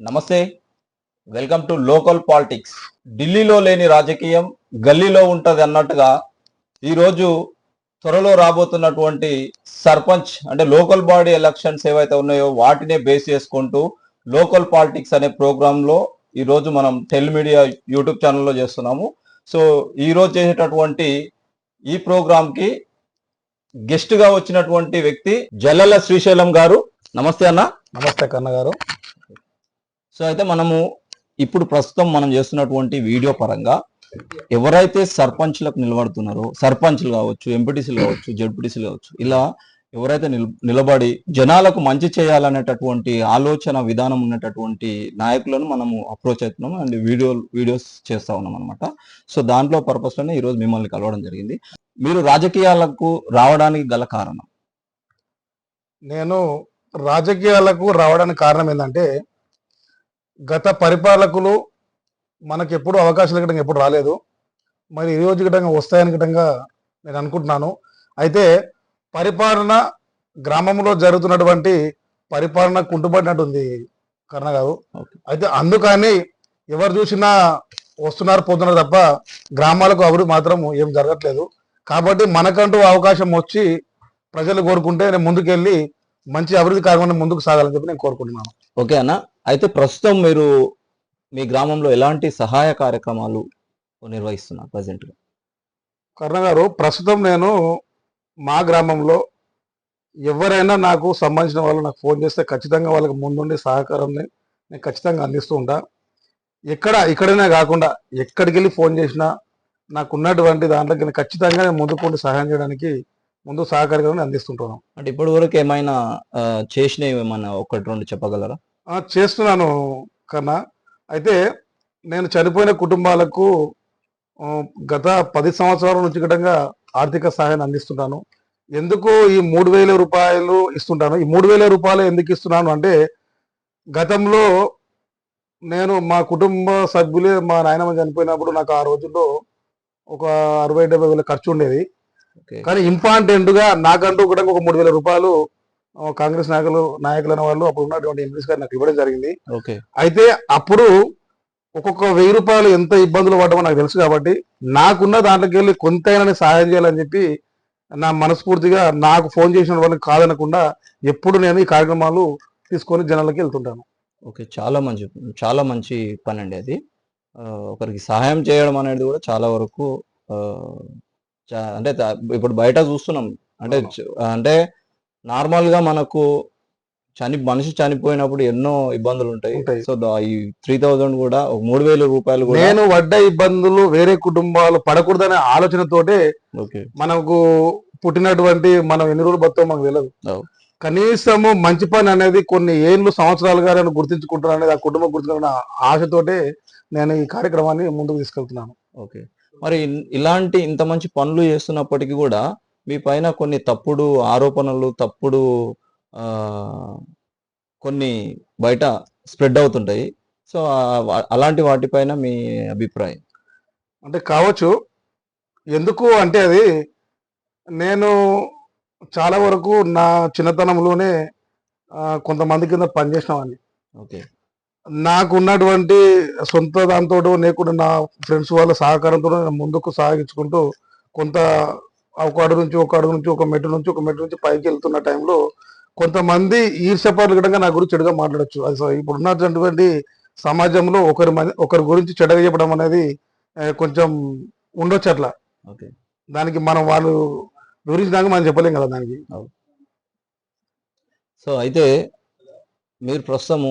నమస్తే. Welcome to local politics. ఢిల్లీలో లేని రాజకీయం గల్లీలో ఉంటుంది అన్నట్టుగా ఈరోజు త్వరలో రాబోతున్నటువంటి సర్పంచ్ అంటే లోకల్ బాడీ ఎలక్షన్స్ ఏవైతే ఉన్నాయో వాటినే బేస్ చేసుకుంటూ లోకల్ పాలిటిక్స్ అనే ప్రోగ్రాంలో ఈరోజు మనం టెల్ మీడియా యూట్యూబ్ ఛానల్లో చేస్తున్నాము. సో ఈరోజు చేసేటటువంటి ఈ ప్రోగ్రాంకి గెస్ట్గా వచ్చినటువంటి వ్యక్తి జల్లల శ్రీశైలం గారు. నమస్తే అన్న. నమస్తే కన్న గారు సో అయితే మనము ఇప్పుడు ప్రస్తుతం మనం చేస్తున్నటువంటి వీడియో పరంగా ఎవరైతే సర్పంచ్లకు నిలబడుతున్నారో సర్పంచ్లు కావచ్చు ఎంపీటీసీలు కావచ్చు జడ్పీటీసీలు కావచ్చు ఇలా ఎవరైతే నిలబడి జనాలకు మంచి చేయాలనేటటువంటి ఆలోచన విధానం ఉన్నటటువంటి నాయకులను మనము అప్రోచ్ అవుతున్నాం అండ్ వీడియో వీడియోస్ చేస్తా ఉన్నాం అనమాట సో దాంట్లో పర్పస్లోనే ఈరోజు మిమ్మల్ని కలవడం జరిగింది. మీరు రాజకీయాలకు రావడానికి గల కారణం? నేను రాజకీయాలకు రావడానికి కారణం ఏంటంటే గత పరిపాలకులు మనకి ఎప్పుడు అవకాశాలు గిట్టంగా ఎప్పుడు రాలేదు. మరి ఈ రోజు గిట్టంగా వస్తాయని గిట్టంగా నేను అనుకుంటున్నాను. అయితే పరిపాలన గ్రామంలో జరుగుతున్నటువంటి పరిపాలన కుంటుపడినట్టుంది కర్ణ గారు. అయితే అందుకని ఎవరు చూసినా వస్తున్నారు పోతున్నారు తప్ప గ్రామాలకు అభివృద్ధి మాత్రం ఏం జరగట్లేదు. కాబట్టి మనకంటూ అవకాశం వచ్చి ప్రజలు కోరుకుంటే నేను ముందుకెళ్ళి మంచి అభివృద్ధి కార్యక్రమం ముందుకు సాగాలని చెప్పి నేను కోరుకుంటున్నాను. ఓకే అన్న. అయితే ప్రస్తుతం మీరు మీ గ్రామంలో ఎలాంటి సహాయ కార్యక్రమాలు నిర్వహిస్తున్నారు ప్రజెంట్గా? కర్ణ గారు ప్రస్తుతం నేను మా గ్రామంలో ఎవరైనా నాకు సంబంధించిన వాళ్ళు నాకు ఫోన్ చేస్తే ఖచ్చితంగా వాళ్ళకి ముందుండి సహకారం నేను ఖచ్చితంగా అందిస్తూ ఉంటా. ఎక్కడ ఇక్కడనే కాకుండా ఎక్కడికి వెళ్ళి ఫోన్ చేసినా నాకు ఉన్నటువంటి దాంట్లోకి నేను ఖచ్చితంగా నేను ముందుకుండి సహాయం చేయడానికి ముందు సహకారం అందిస్తుంటాను. అంటే ఇప్పటి వరకు ఏమైనా చేసినవి ఏమైనా ఒకటి రెండు చెప్పగలరా? చేస్తున్నాను కన్నా. అయితే నేను చనిపోయిన కుటుంబాలకు గత పది సంవత్సరాల నుంచి గిట్టంగా ఆర్థిక సహాయాన్ని అందిస్తుంటాను ఎందుకు ఈ మూడు వేల రూపాయలు ఇస్తుంటాను. ఈ మూడు వేల రూపాయలు ఎందుకు ఇస్తున్నాను అంటే గతంలో నేను మా కుటుంబ సభ్యులే మా నాయనమ్మ చనిపోయినప్పుడు నాకు ఆ రోజుల్లో ఒక అరవై డెబ్బై వేల ఖర్చు ఉండేది. కానీ ఇంపార్టెంట్గా నాకంటూ కూడా ఒక మూడు వేల రూపాయలు కాంగ్రెస్ నాయకులు నాయకులైన వాళ్ళు అప్పుడు ఉన్నటువంటి ఎంపీస్ గారు నాకు ఇవ్వడం జరిగింది. ఓకే. అయితే అప్పుడు ఒక్కొక్క వెయ్యి రూపాయలు ఎంత ఇబ్బందులు పడ్డామో నాకు తెలుసు కాబట్టి నాకున్న దాంట్లోకి వెళ్ళి కొంతైనా సహాయం చేయాలని చెప్పి నా మనస్ఫూర్తిగా నాకు ఫోన్ చేసిన వాళ్ళకి కాదనకుండా ఎప్పుడు నేను ఈ కార్యక్రమాలు తీసుకొని జనాలకి వెళ్తుంటాను. ఓకే చాలా మంచి చాలా మంచి పని అండి అది ఒకరికి సహాయం చేయడం అనేది కూడా చాలా వరకు అంటే ఇప్పుడు బయట చూస్తున్నాం. అంటే అంటే నార్మల్గా మనకు చని మనిషి చనిపోయినప్పుడు ఎన్నో ఇబ్బందులు ఉంటాయి. సో ఈ త్రీ థౌజండ్ కూడా ఒక మూడు వేల రూపాయలు కూడా నేను పడ్డ ఇబ్బందులు వేరే కుటుంబాలు పడకూడదనే ఆలోచనతోటే ఓకే. మనకు పుట్టినటువంటి మనం ఎన్ని రోజులు బతామో మనకు తెలియదు. కనీసము మంచి పని అనేది కొన్ని ఏళ్ళు సంవత్సరాలుగా నేను గుర్తించుకుంటాను అనేది ఆ కుటుంబం గుర్తించుకున్న ఆశతోటే నేను ఈ కార్యక్రమాన్ని ముందుకు తీసుకెళ్తున్నాను. ఓకే. మరి ఇలాంటి ఇంత మంచి పనులు చేస్తున్నప్పటికీ కూడా మీ పైన కొన్ని తప్పుడు ఆరోపణలు తప్పుడు కొన్ని బయట స్ప్రెడ్ అవుతుంటాయి. సో అలాంటి వాటిపైన మీ అభిప్రాయం? అంటే కావచ్చు. ఎందుకు అంటే అది నేను చాలా వరకు నా చిన్నతనంలోనే కొంతమంది కింద పనిచేసినామని ఓకే. నాకు ఉన్నటువంటి సొంత దాంతో లేకుండా నా ఫ్రెండ్స్ వాళ్ళ సహకారంతో ముందుకు సాగించుకుంటూ కొంత ఒక అడుగు నుంచి ఒక అడుగు నుంచి ఒక మెట్టు నుంచి ఒక మెట్టు నుంచి పైకి వెళ్తున్న టైంలో కొంతమంది ఈర్ష్యపరులు గిడంగా నా గురించి చెడుగా మాట్లాడొచ్చు. అది సో ఇప్పుడు ఉన్నటువంటి సమాజంలో ఒకరి ఒకరి గురించి చెడుగా చెప్పడం అనేది కొంచెం ఉండొచ్చు అట్లా. దానికి మనం వాళ్ళు వివరించినాక మనం చెప్పలేం కదా దానికి. సో అయితే మీరు ప్రస్తుతము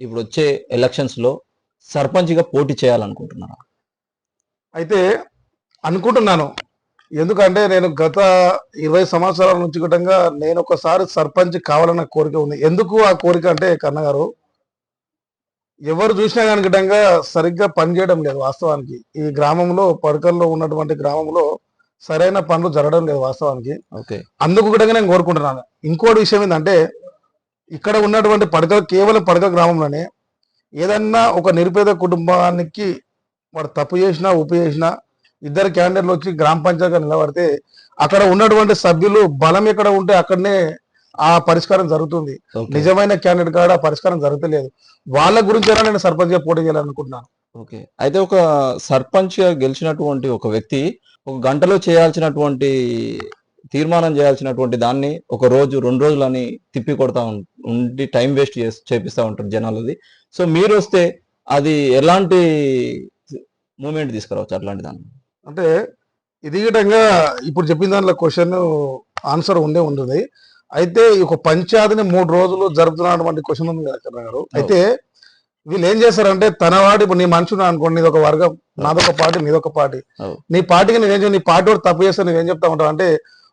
ఇప్పుడు వచ్చే ఎలక్షన్స్లో సర్పంచ్గా పోటీ చేయాలనుకుంటున్నారా? అయితే అనుకుంటున్నాను. ఎందుకంటే నేను గత ఇరవై సంవత్సరాల నుంచి గుటంగా నేను ఒకసారి సర్పంచ్ కావాలన్న కోరిక ఉంది. ఎందుకు ఆ కోరిక అంటే కన్నగారు ఎవరు చూసినా కానీ గిట్టంగా సరిగ్గా పనిచేయడం లేదు వాస్తవానికి. ఈ గ్రామంలో పడకల్లో ఉన్నటువంటి గ్రామంలో సరైన పనులు జరగడం లేదు వాస్తవానికి. ఓకే. అందుకు కూడా నేను కోరుకుంటున్నాను. ఇంకోటి విషయం ఏంటంటే ఇక్కడ ఉన్నటువంటి పడక కేవలం పడక గ్రామంలోనే ఏదన్నా ఒక నిరుపేద కుటుంబానికి వాడు తప్పు చేసినా ఉప్పు చేసినా ఇద్దరు క్యాండిడేట్లు వచ్చి గ్రామ పంచాయతీగా నిలబడితే అక్కడ ఉన్నటువంటి సభ్యులు బలం ఎక్కడ ఉంటే అక్కడనే ఆ పరిష్కారం జరుగుతుంది. నిజమైన క్యాండిడేట్ కాడ పరిష్కారం జరగలేదు వాళ్ళ గురించి నేను సర్పంచ్గా పోటీ చేయాలనుకుంటున్నాను. ఓకే. అయితే ఒక సర్పంచ్గా గెలిచినటువంటి ఒక వ్యక్తి ఒక గంటలో చేయాల్సినటువంటి తీర్మానం చేయాల్సినటువంటి దాన్ని ఒక రోజు రెండు రోజులని తిప్పి కొడతా ఉండి టైం వేస్ట్ చేసి చేపిస్తా ఉంటారు జనాలది. సో మీరు వస్తే అది ఎలాంటి మూమెంట్ తీసుకురావచ్చు అట్లాంటి దాన్ని? అంటే ఇది గిటంగా ఇప్పుడు చెప్పిన దాంట్లో క్వశ్చన్ ఆన్సర్ ఉండే ఉంటుంది. అయితే ఈ ఒక పంచాయతీని మూడు రోజులు జరుపుతున్నటువంటి క్వశ్చన్ ఉంది కదా గారు. అయితే వీళ్ళు ఏం చేస్తారంటే తన వాడి ఇప్పుడు నీ మనుషులు అనుకోండి నీది ఒక వర్గం నాదొక పార్టీ నీదొక పార్టీ. నీ పార్టీకి నేనేం నీ పార్టీ వాడు తప్పు చేస్తే నువ్వేం చెప్తా ఉంటావు అంటే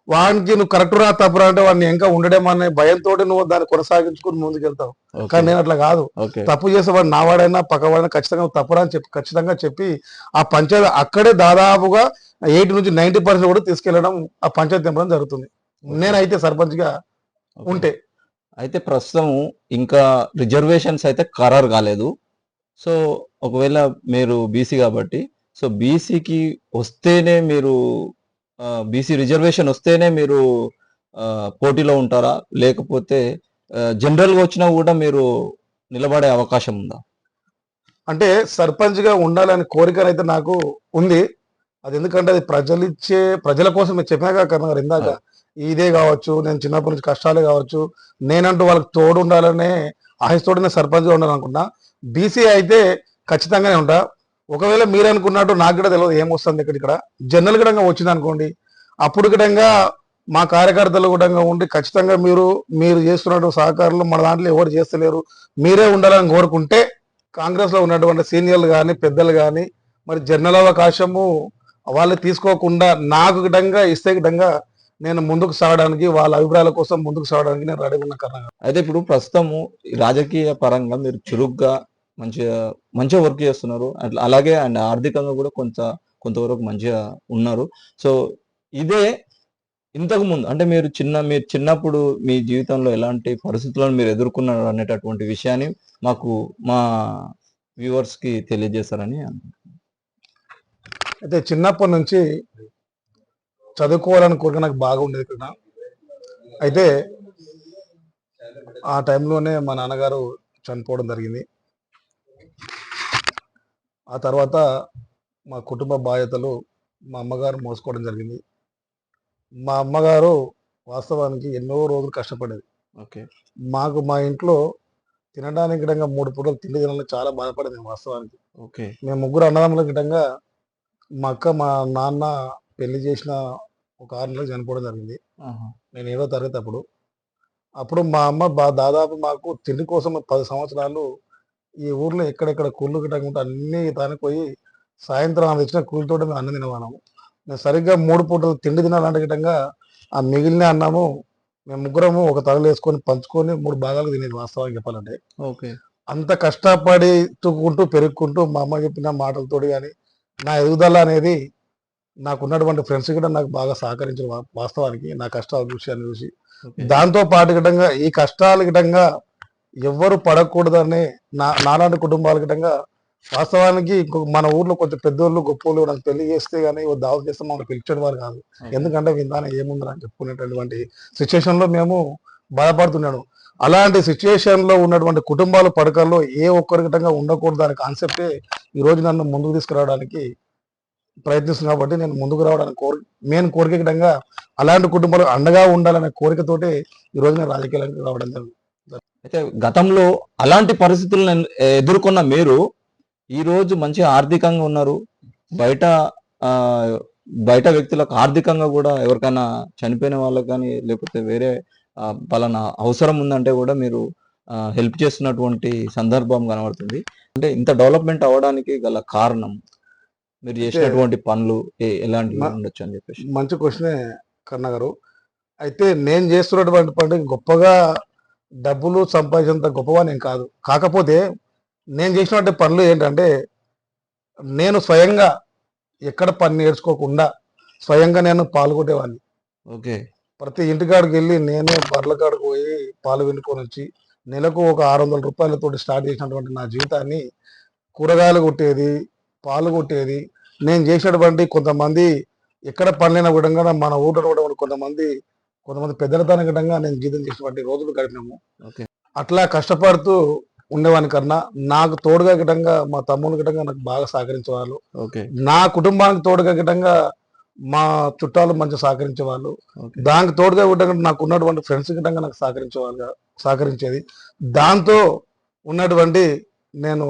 వానికి నువ్వు కరెక్ట్ రా తప్పు రా అంటే వాడిని ఇంకా ఉండడం అనే భయంతో నువ్వు దాన్ని కొనసాగించుకుని ముందుకు వెళ్తావు ఓకే. కానీ నేను అట్లా కాదు. తప్పు చేసేవాడు నావాడైనా పక్కవాడైనా ఖచ్చితంగా తప్పురా అని చెప్పి ఖచ్చితంగా చెప్పి ఆ పంచాయతీ అక్కడే దాదాపుగా ఎయిటీ నుంచి నైన్టీ పర్సెంట్ కూడా తీసుకెళ్ళడం ఆ పంచాయతీ తెంపడం జరుగుతుంది. నేనైతే సర్పంచ్గా. ఉంటే. అయితే ప్రస్తుతం ఇంకా రిజర్వేషన్స్ అయితే ఖరారు కాలేదు. సో ఒకవేళ మీరు బీసీ కాబట్టి సో బీసీకి వస్తేనే మీరు బీసీ రిజర్వేషన్ వస్తేనే మీరు పోటీలో ఉంటారా? లేకపోతే జనరల్గా వచ్చినా కూడా మీరు నిలబడే అవకాశం ఉందా? అంటే సర్పంచ్గా ఉండాలనే కోరిక అయితే నాకు ఉంది. అది ఎందుకంటే అది ప్రజలు ఇచ్చే ప్రజల కోసం నేను చెప్పినాక కన్నా గారు ఇందాక ఇదే కావచ్చు నేను చిన్నప్పటి నుంచి కష్టాలే కావచ్చు నేనంటూ వాళ్ళకి తోడు ఉండాలనే ఆశతోడు నేను సర్పంచ్గా ఉండాలనుకున్నా. బీసీ అయితే ఖచ్చితంగానే ఉంటా. ఒకవేళ మీరు అనుకున్నట్టు నాకు కూడా తెలియదు ఏం వస్తుంది ఇక్కడ. ఇక్కడ జనరల్ కూడా వచ్చింది అనుకోండి అప్పుడు కూడా మా కార్యకర్తలు కూడా ఉండి ఖచ్చితంగా మీరు మీరు చేస్తున్నట్టు సహకారులు మన దాంట్లో ఎవరు చేస్తలేరు. మీరే ఉండాలని కోరుకుంటే కాంగ్రెస్లో ఉన్నటువంటి సీనియర్లు కానీ పెద్దలు కానీ మరి జనరల్ అవకాశము వాళ్ళు తీసుకోకుండా నాకు గిడంగా ఇస్తే విధంగా నేను ముందుకు సాగడానికి వాళ్ళ అభిప్రాయాల కోసం ముందుకు సాగడానికి నేను రెడీ ఉన్న కారణంగా. అయితే ఇప్పుడు ప్రస్తుతము ఈ రాజకీయ పరంగా మీరు చురుగ్గా మంచిగా మంచిగా వర్క్ చేస్తున్నారు. అట్లా అలాగే అండ్ ఆర్థికంగా కూడా కొంత కొంతవరకు మంచిగా ఉన్నారు. సో ఇదే ఇంతకు ముందు అంటే మీరు చిన్న మీరు చిన్నప్పుడు మీ జీవితంలో ఎలాంటి పరిస్థితులను మీరు ఎదుర్కొన్నారు అనేటటువంటి విషయాన్ని మాకు మా వ్యూవర్స్కి తెలియజేస్తారని అయితే చిన్నప్పటి నుంచి చదువుకోవాలని కోరిక నాకు బాగా ఉండేది ఇక్కడ. అయితే ఆ టైంలోనే మా నాన్నగారు చనిపోవడం జరిగింది. ఆ తర్వాత మా కుటుంబ బాధ్యతలు మా అమ్మగారు మోసుకోవడం జరిగింది. మా అమ్మగారు వాస్తవానికి ఎన్నో రోజులు కష్టపడేది. ఓకే. మాకు మా ఇంట్లో తినడానికి గిడంగా మూడు పూటలు తిండి తినాలని చాలా బాధపడేది వాస్తవానికి. ఓకే. మేము ముగ్గురు అన్నదమ్ముల గిట్టంగా మా అక్క మా నాన్న పెళ్ళి చేసిన ఒక ఆరు నెలలకు చనిపోవడం జరిగింది. నేను ఏడో తరగతి అప్పుడు. అప్పుడు మా అమ్మ బా దాదాపు మాకు తిండి కోసం పది సంవత్సరాలు ఈ ఊర్లో ఎక్కడెక్కడ కూళ్ళు గిట్టంగా ఉంటే అన్ని దానికి పోయి సాయంత్రం ఆమె తెచ్చిన కూలితో మేము అన్నం తినవాళ్ళము మేము సరిగ్గా మూడు పూటలు తిండి తినాలంటే గిట్టంగా ఆ మిగిలిన అన్నము మేము ముగ్గురము ఒక తలలు వేసుకొని పంచుకొని మూడు భాగాలు తినేది వాస్తవానికి చెప్పాలంటే. ఓకే. అంత కష్టపడి తుక్కుంటూ పెరుక్కుంటూ మా అమ్మ చెప్పిన మాటలతోటి కానీ నా ఎదుగుదల అనేది నాకు ఉన్నటువంటి ఫ్రెండ్స్ కూడా నాకు బాగా సహకరించిన వాస్తవానికి నా కష్టాల విషయాన్ని చూసి. ఓకే. దాంతో పాటు గిటంగా ఈ కష్టాల గిటంగా ఎవ్వరు పడకూడదని నా నాలాంటి కుటుంబాల గిటంగా వాస్తవానికి మన ఊర్లో కొంచెం పెద్దోళ్ళు గొప్పోళ్ళు నాకు పెళ్ళి చేస్తే గానీ ఓ దావత్ చేస్తే మమ్మల్ని పిలిచేది వారు కాదు ఎందుకంటే విందానే ఏముందని అని చెప్పుకునేటటువంటి సిచ్యువేషన్లో మేము బాధపడుతున్నాడు అలాంటి సిచ్యువేషన్లో ఉన్నటువంటి కుటుంబాల పడకల్లో ఏ ఒక్కరి గిటంగా ఉండకూడదు అనే కాన్సెప్టే ఈ రోజు నన్ను ముందుకు తీసుకురావడానికి ప్రయత్నిస్తుంది కాబట్టి నేను ముందుకు రావడానికి కోరి మెయిన్ కోరిక అలాంటి కుటుంబాలు అండగా ఉండాలనే కోరికతోటి ఈ రోజు నేను రాజకీయాలకు రావడం జరిగింది. అయితే గతంలో అలాంటి పరిస్థితులను ఎదుర్కొన్న మీరు ఈ రోజు మంచి ఆర్థికంగా ఉన్నారు. బయట బయట వ్యక్తులకు ఆర్థికంగా కూడా ఎవరికైనా చనిపోయిన వాళ్ళకి కానీ లేకపోతే వేరే పలానా అవసరం ఉందంటే కూడా మీరు హెల్ప్ చేస్తున్నటువంటి సందర్భం కనబడుతుంది. అంటే ఇంత డెవలప్మెంట్ అవ్వడానికి గల కారణం మీరు చేసినటువంటి పనులు ఎలాంటివి ఉండొచ్చు అని చెప్పేసి. మంచి క్వశ్చనే కన్న గారు. అయితే నేను చేస్తున్నటువంటి పని గొప్పగా డబ్బులు సంపాదించేంత గొప్పగా నేను కాదు. కాకపోతే నేను చేసినటువంటి పనులు ఏంటంటే నేను స్వయంగా ఎక్కడ పని నేర్చుకోకుండా స్వయంగా నేను పాల్గొనేవాడిని. ఓకే. ప్రతి ఇంటికాడికి వెళ్ళి నేనే బర్ల కాడికి పోయి పాలు వెనుకొని వచ్చి నెలకు ఒక ఆరు వందల రూపాయలతో స్టార్ట్ చేసినటువంటి నా జీవితాన్ని కూరగాయలు కొట్టేది పాలు కొట్టేది నేను చేసినటువంటి కొంతమంది ఎక్కడ పనులైన విధంగా మన ఊళ్ళో కూడా కొంతమంది కొంతమంది పెద్దలతన గిటంగా నేను జీతం చేసినటువంటి రోజులు గడిపినాము. ఓకే. అట్లా కష్టపడుతూ ఉండేవాని కన్నా నాకు తోడుగా గిటంగా మా తమ్ముడు గిటంగా నాకు బాగా సహకరించే వాళ్ళు ఓకే. నా కుటుంబానికి తోడుగా గిటంగా మా చుట్టాలు మంచిగా సహకరించే వాళ్ళు దానికి తోడుగా గిటంగా నాకు ఉన్నటువంటి ఫ్రెండ్స్ గిటంగా నాకు సహకరించే వాళ్ళు సహకరించేది. దాంతో ఉన్నటువంటి నేను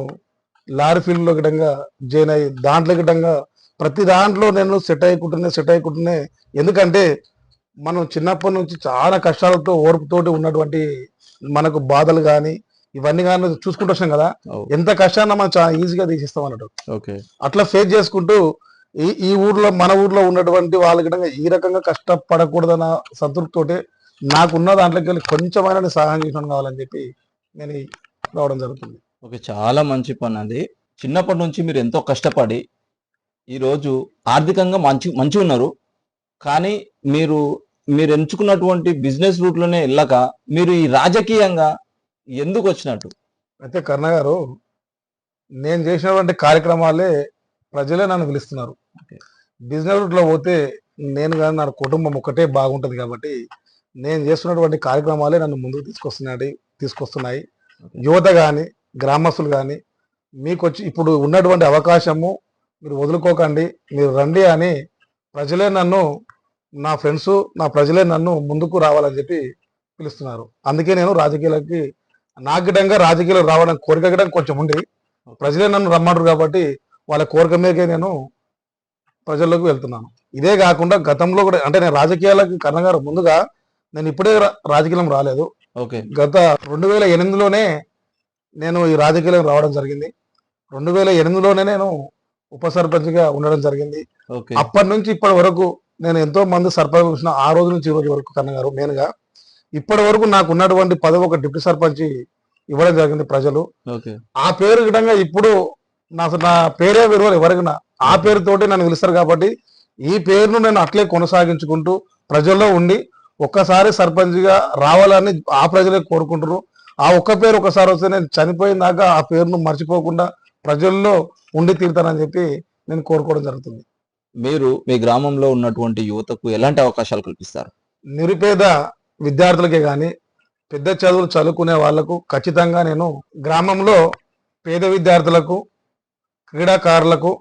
లారీ ఫీల్డ్లో గిటంగా జాయిన్ అయ్యి దాంట్లో గిటంగా ప్రతి దాంట్లో నేను సెట్ అయ్యకుంటున్నా సెట్ అయ్యకుంటున్నా ఎందుకంటే మనం చిన్నప్పటి నుంచి చాలా కష్టాలతో ఓర్పుతోటి ఉన్నటువంటి మనకు బాధలు కానీ ఇవన్నీ కానీ చూసుకుంటూ వచ్చాం కదా. ఎంత కష్టాన్ని మనం చాలా ఈజీగా తీసిస్తాం అన్నట్టు. ఓకే. అట్లా ఫేస్ చేసుకుంటూ ఈ ఈ ఊర్లో మన ఊర్లో ఉన్నటువంటి వాళ్ళ ఈ రకంగా కష్టపడకూడదన్న సంతృప్తితోటి నాకున్న దాంట్లోకి వెళ్ళి కొంచెమైనా సహాయం చేయడం కావాలని చెప్పి నేను రావడం జరుగుతుంది. ఓకే చాలా మంచి పని అది. చిన్నప్పటి నుంచి మీరు ఎంతో కష్టపడి ఈరోజు ఆర్థికంగా మంచి మంచి ఉన్నారు కానీ మీరు మీరు ఎంచుకున్నటువంటి బిజినెస్ రూట్లోనే వెళ్ళక మీరు ఈ రాజకీయంగా ఎందుకు వచ్చినట్టు అయితే కర్ణ గారు నేను చేసినటువంటి కార్యక్రమాలే ప్రజలే నన్ను పిలుస్తున్నారు. బిజినెస్ రూట్లో పోతే నేను కానీ నా కుటుంబం ఒకటే బాగుంటుంది కాబట్టి నేను చేస్తున్నటువంటి కార్యక్రమాలే నన్ను ముందుకు తీసుకొస్తున్నాయి తీసుకొస్తున్నాయి. యువత కానీ గ్రామస్తులు కానీ మీకు వచ్చి ఇప్పుడు ఉన్నటువంటి అవకాశము మీరు వదులుకోకండి మీరు రండి అని ప్రజలే నన్ను నా ఫ్రెండ్స్ నా ప్రజలే నన్ను ముందుకు రావాలని చెప్పి పిలుస్తున్నారు. అందుకే నేను రాజకీయాలకి నాకు గిటంగా రాజకీయాలు రావడానికి కోరిక కొంచెం ఉంది. ప్రజలే నన్ను రమ్మంటారు కాబట్టి వాళ్ళ కోరిక మీదకే నేను ప్రజల్లోకి వెళ్తున్నాను. ఇదే కాకుండా గతంలో కూడా అంటే నేను రాజకీయాలకి కన్నగారు ముందుగా నేను ఇప్పుడే రాజకీయం రాలేదు. ఓకే. గత రెండు వేల ఎనిమిదిలోనే నేను ఈ రాజకీయాలకు రావడం జరిగింది. రెండు వేల ఎనిమిదిలోనే నేను ఉప సర్పంచ్గా ఉండడం జరిగింది. అప్పటి నుంచి ఇప్పటి వరకు నేను ఎంతో మంది సర్పంచ్ చూసిన ఆ రోజు నుంచి ఈ రోజు వరకు కన్నగారు నేనుగా ఇప్పటి వరకు నాకు ఉన్నటువంటి పదవి ఒక డిప్యూటీ సర్పంచ్ ఇవ్వడం జరిగింది ప్రజలు. ఆ పేరు గిటంగా ఇప్పుడు నా నా పేరే విలువలు ఎవరికి ఆ పేరుతోటి నన్ను పిలుస్తారు కాబట్టి ఈ పేరును నేను అట్లే కొనసాగించుకుంటూ ప్రజల్లో ఉండి ఒక్కసారి సర్పంచ్గా రావాలని ఆ ప్రజలే కోరుకుంటారు ఆ ఒక్క పేరు ఒకసారి వస్తే నేను చనిపోయిన దాకా ఆ పేరును మర్చిపోకుండా ప్రజల్లో ఉండి తీరుతానని చెప్పి నేను కోరుకోవడం జరుగుతుంది. మీరు మీ గ్రామంలో ఉన్నటువంటి యువతకు ఎలాంటి అవకాశాలు కల్పిస్తారు? నిరుపేద విద్యార్థులకే కానీ పెద్ద చదువులు చదువుకునే వాళ్ళకు ఖచ్చితంగా నేను గ్రామంలో పేద విద్యార్థులకు క్రీడాకారులకు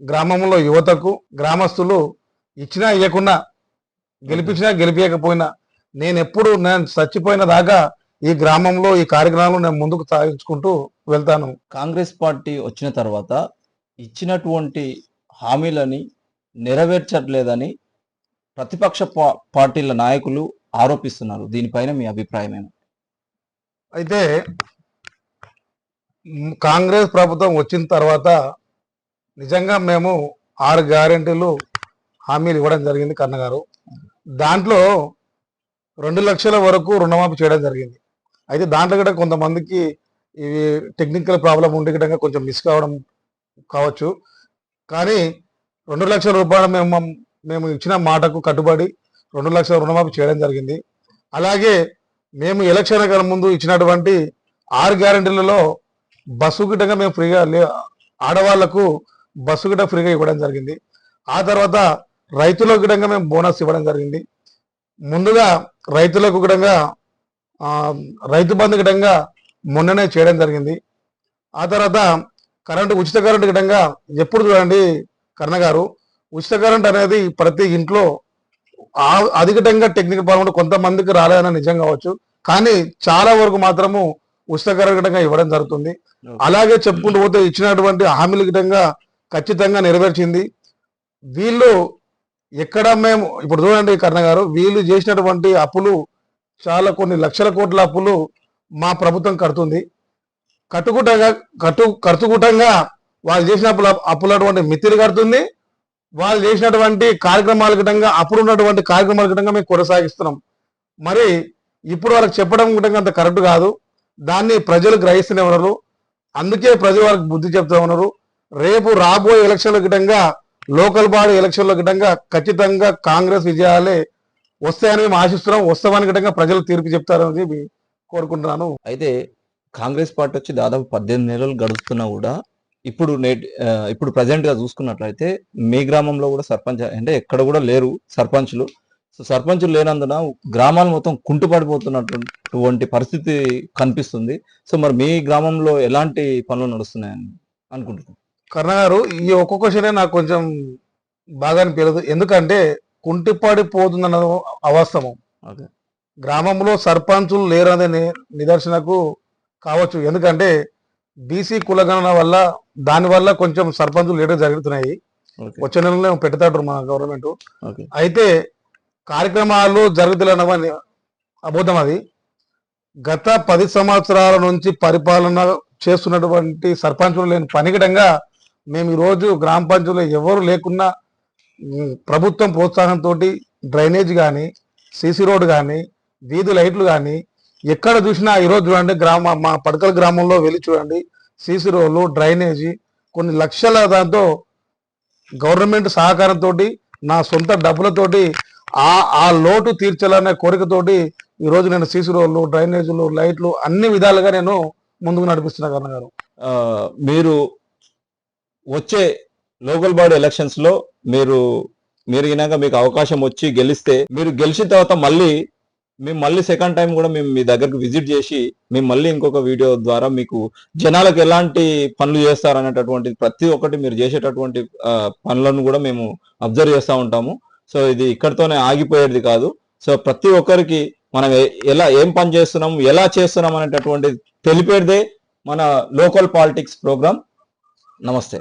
గ్రామంలో యువతకు గ్రామస్తులు ఇచ్చినా ఇవ్వకున్నా గెలిపించినా గెలిపించకపోయినా నేను ఎప్పుడు నేను చచ్చిపోయిన దాకా ఈ గ్రామంలో ఈ కార్యక్రమాలు నేను ముందుకు సాగించుకుంటూ వెళ్తాను. కాంగ్రెస్ పార్టీ వచ్చిన తర్వాత ఇచ్చినటువంటి హామీలని నెరవేర్చట్లేదని ప్రతిపక్ష పార్టీల నాయకులు ఆరోపిస్తున్నారు. దీనిపైన మీ అభిప్రాయం ఏమి అయితే కాంగ్రెస్ ప్రభుత్వం వచ్చిన తర్వాత నిజంగా మేము ఆరు గ్యారెంటీలు హామీలు ఇవ్వడం జరిగింది కన్నగారు దాంట్లో రెండు లక్షల వరకు రుణమాఫీ చేయడం జరిగింది. అయితే దాంట్లో కూడా కొంతమందికి ఇవి టెక్నికల్ ప్రాబ్లం ఉండే కొంచెం మిస్ కావడం కావచ్చు. కానీ రెండు లక్షల రూపాయలు మేము మేము ఇచ్చిన మాటకు కట్టుబడి రెండు లక్షల రుణమాఫీ చేయడం జరిగింది. అలాగే మేము ఎలక్షన్ కన్నా ముందు ఇచ్చినటువంటి ఆరు గ్యారెంటీలలో బస్సు గిట్టగా మేము ఫ్రీగా లే ఆడవాళ్ళకు బస్సు గిట్ట ఫ్రీగా ఇవ్వడం జరిగింది. ఆ తర్వాత రైతుల గిడంగా మేము బోనస్ ఇవ్వడం జరిగింది. ముందుగా రైతులకు గిడంగా రైతు బంధు గిడంగా మొన్ననే చేయడం జరిగింది. ఆ తర్వాత కరెంటు ఉచిత కరెంటు గిడంగా ఎప్పుడు చూడండి కర్ణ గారు ఉచిత కరెంట్ అనేది ప్రతి ఇంట్లో అధికటంగా టెక్నికల్ ప్రాబ్లం కొంతమందికి రాలేదని నిజం కావచ్చు. కానీ చాలా వరకు మాత్రము ఉచిత కరెంట్ ఇవ్వడం జరుగుతుంది. అలాగే చెప్పుకుంటూ పోతే ఇచ్చినటువంటి హామీల గిటంగా ఖచ్చితంగా నెరవేర్చింది. వీళ్ళు ఎక్కడ మేము ఇప్పుడు చూడండి కర్ణ గారు వీళ్ళు చేసినటువంటి అప్పులు చాలా కొన్ని లక్షల కోట్ల అప్పులు మా ప్రభుత్వం కడుతుంది. కట్టుకుటంగా కట్టు ఖర్చుకుటంగా వాళ్ళు చేసిన అప్పుల అప్పులటువంటి మిత్తిలు కడుతుంది. వాళ్ళు చేసినటువంటి కార్యక్రమాల గిటంగా అప్పుడు ఉన్నటువంటి కార్యక్రమాల గిటంగా మేము కొనసాగిస్తున్నాం. మరి ఇప్పుడు వాళ్ళకి చెప్పడం గిటంగా అంత కరెక్ట్ కాదు. దాన్ని ప్రజలు గ్రహిస్తూనే ఉన్నారు. అందుకే ప్రజలు వాళ్ళకి బుద్ధి చెప్తా ఉన్నారు. రేపు రాబోయే ఎలక్షన్ల గిటంగా లోకల్ బాడీ ఎలక్షన్ల గిటంగా ఖచ్చితంగా కాంగ్రెస్ విజయాలే వస్తాయని మేము ఆశిస్తున్నాం. వస్తామని గిటంగా ప్రజలు తీర్పు చెప్తారని కోరుకుంటున్నాను. అయితే కాంగ్రెస్ పార్టీ వచ్చి దాదాపు పద్దెనిమిది నెలలు గడుస్తున్నా కూడా ఇప్పుడు నేటి ఇప్పుడు ప్రజెంట్గా చూసుకున్నట్లయితే మీ గ్రామంలో కూడా సర్పంచ్ అంటే ఎక్కడ కూడా లేరు సర్పంచ్లు. సో సర్పంచులు లేనందున గ్రామాలు మొత్తం కుంటుపడిపోతున్నటువంటి పరిస్థితి కనిపిస్తుంది. సో మరి మీ గ్రామంలో ఎలాంటి పనులు నడుస్తున్నాయని అనుకుంటున్నాను కర్ణ గారు ఈ ఒక్కొక్క క్వశ్చనే నాకు కొంచెం బాగా అనిపించలేదు. ఎందుకంటే కుంటిపడిపోతుందన్న అవాస్తవం గ్రామంలో సర్పంచులు లేరనే నిదర్శనకు కావచ్చు. ఎందుకంటే బీసీ కులగణన వల్ల దాని వల్ల కొంచెం సర్పంచులు లేటర్ జరుగుతున్నాయి. వచ్చే నెలలో పెడతాడు మన గవర్నమెంట్. అయితే కార్యక్రమాలు జరుగుతున్నవని అబద్ధం అది. గత పది సంవత్సరాల నుంచి పరిపాలన చేస్తున్నటువంటి సర్పంచులు లేని పనికిడంగా మేము ఈరోజు గ్రామ పంచాయతీలో ఎవరు లేకున్నా ప్రభుత్వం ప్రోత్సాహంతో డ్రైనేజ్ కానీ సీసీ రోడ్ కానీ వీధి లైట్లు కానీ ఎక్కడ చూసినా ఈరోజు చూడండి గ్రామ మా పడకల గ్రామంలో వెళ్ళి చూడండి సీసీ రోడ్లు డ్రైనేజీ కొన్ని లక్షల దాంతో గవర్నమెంట్ సహకారంతో నా సొంత డబ్బులతోటి ఆ ఆ లోటు తీర్చాలనే కోరికతోటి ఈరోజు నేను సీసీ రోడ్లు డ్రైనేజీలు లైట్లు అన్ని విధాలుగా నేను ముందుకు నడిపిస్తున్నా కన్నగారు మీరు వచ్చే లోకల్ బాడీ ఎలక్షన్స్లో మీరు మీరు మీకు అవకాశం వచ్చి గెలిస్తే మీరు గెలిచిన తర్వాత మళ్ళీ మేము మళ్ళీ సెకండ్ టైం కూడా మేము మీ దగ్గరకు విజిట్ చేసి మేము మళ్ళీ ఇంకొక వీడియో ద్వారా మీకు జనాలకు ఎలాంటి పనులు చేస్తారు అనేటటువంటి ప్రతి ఒక్కటి మీరు చేసేటటువంటి పనులను కూడా మేము అబ్జర్వ్ చేస్తూ ఉంటాము. సో ఇది ఇక్కడతోనే ఆగిపోయేది కాదు. సో ప్రతి ఒక్కరికి మనం ఎలా ఏం పని చేస్తున్నాం ఎలా చేస్తున్నాం అనేటటువంటి తెలిపేదే మన లోకల్ పాలిటిక్స్ ప్రోగ్రామ్ నమస్తే.